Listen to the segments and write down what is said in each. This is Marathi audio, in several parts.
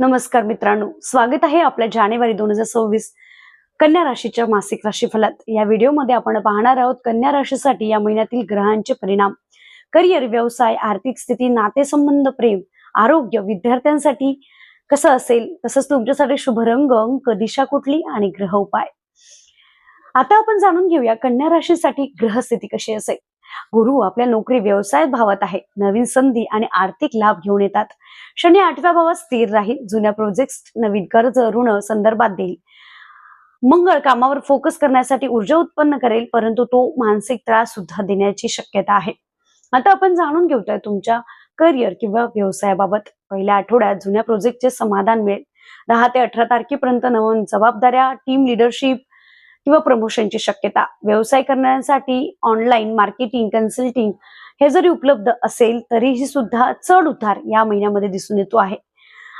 नमस्कार मित्रांनो. स्वागत आहे आपल्या जानेवारी दोन हजार सव्वीस कन्या राशीच्या मासिक राशीफलात. या व्हिडिओमध्ये आपण पाहणार आहोत कन्या राशीसाठी या महिन्यातील ग्रहांचे परिणाम. करिअर व्यवसाय आर्थिक स्थिती नातेसंबंध प्रेम आरोग्य विद्यार्थ्यांसाठी कसं असेल तसंच तुमच्यासाठी शुभ रंग अंक दिशा कुठली आणि ग्रह उपाय. आता आपण जाणून घेऊया कन्या राशीसाठी ग्रहस्थिती कशी असेल. गुरु आपल्या नोकरी व्यवसायात भावात आहे. नवीन संधी आणि आर्थिक लाभ घेऊन येतात. शनी आठव्या भावात स्थिर राहील. जुन्या प्रोजेक्ट नवीन कर्ज ऋण संदर्भात देईल. मंगळ कामावर फोकस करण्यासाठी ऊर्जा उत्पन्न करेल परंतु तो मानसिक त्रास सुद्धा देण्याची शक्यता आहे. आता आपण जाणून घेऊया तुमच्या करिअर किंवा व्यवसायाबाबत. पहिल्या आठवड्यात जुन्या प्रोजेक्टचे समाधान मिळेल. दहा ते अठरा तारखेपर्यंत नवीन जबाबदाऱ्या टीम लिडरशिप किंवा प्रमोशनची शक्यता. व्यवसाय करण्यासाठी ऑनलाईन मार्केटिंग कन्सल्टिंग हे जरी उपलब्ध असेल तरीही सुद्धा चढ उतार या महिन्यामध्ये दिसून येतो आहे.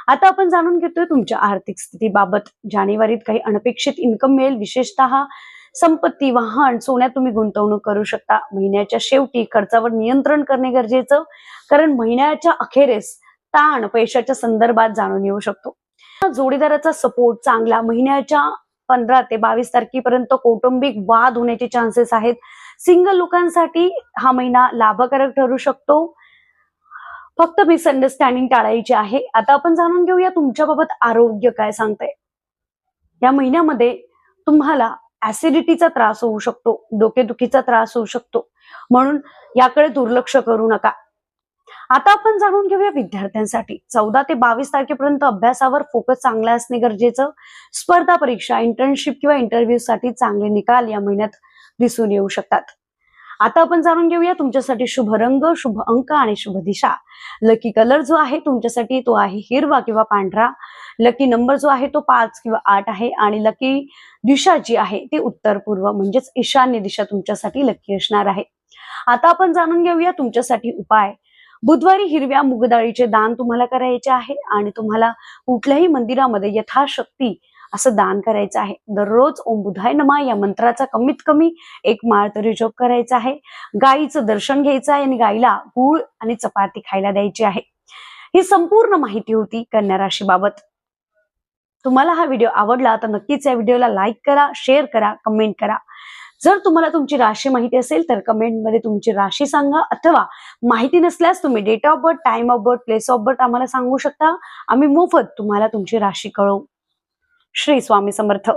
आता आपण जाणून घेतोय तुमच्या आर्थिक स्थितीबाबत. जानेवारीत काही अनपेक्षित इन्कम मिळेल. विशेषतः संपत्ती वाहन सोन्यात तुम्ही गुंतवणूक करू शकता. महिन्याच्या शेवटी खर्चावर नियंत्रण करणे गरजेचं कारण महिन्याच्या अखेरीस ताण पैशाच्या संदर्भात जाणून येऊ शकतो. जोडीदाराचा सपोर्ट चांगला महिन्याच्या पंधरा ते बावीस तारखेपर्यंत कौटुंबिक वाद होण्याचे चान्सेस आहेत. सिंगल लोकांसाठी हा महिना लाभकारक ठरू शकतो. फक्त मिसअंडरस्टँडिंग टाळायची आहे. आता आपण जाणून घेऊया तुमच्याबाबत आरोग्य काय सांगताय. या महिन्यामध्ये तुम्हाला ऍसिडिटीचा त्रास होऊ शकतो. डोकेदुखीचा त्रास होऊ शकतो. म्हणून याकडे दुर्लक्ष करू नका. आता आपण जाणून घेऊया विद्यार्थ्यांसाठी. चौदा ते बावीस तारखेपर्यंत अभ्यासावर फोकस चांगला असणे गरजेचं. स्पर्धा परीक्षा इंटर्नशिप किंवा इंटरव्ह्यू साठी चांगले निकाल या महिन्यात दिसून येऊ शकतात. आता आपण जाणून घेऊया तुमच्यासाठी शुभ रंग शुभ अंक आणि शुभ दिशा. लकी कलर जो आहे तुमच्यासाठी तो आहे हिरवा किंवा पांढरा. लकी नंबर जो आहे तो पाच किंवा आठ आहे आणि लकी दिशा जी आहे ती उत्तर पूर्व म्हणजेच ईशान्य दिशा तुमच्यासाठी लकी असणार आहे. आता आपण जाणून घेऊया तुमच्यासाठी उपाय. बुधवारी हिरव्या मुगदाळीचे दान तुम्हाला करायचे आहे आणि तुम्हाला कुठल्याही मंदिरामध्ये यथाशक्ती असं दान करायचं आहे. दररोज ओम बुधाय नमा या मंत्राचा कमीत कमी एक माळ तरी जप करायचा आहे. गायीचं दर्शन घ्यायचं आहे आणि गायीला गूळ आणि चपाती खायला द्यायची आहे. ही संपूर्ण माहिती होती कन्या राशीबाबत. तुम्हाला हा व्हिडिओ आवडला तर नक्कीच या व्हिडिओला लाईक करा शेअर करा कमेंट करा. जर तुम्हाला तुमची राशी माहिती असेल तर कमेंटमध्ये तुमची राशी सांगा अथवा माहिती नसल्यास तुम्ही date of birth time of birth place of birth आम्हाला सांगू शकता. आम्ही मोफत तुम्हाला तुमची राशी कळवू. श्री स्वामी समर्थ.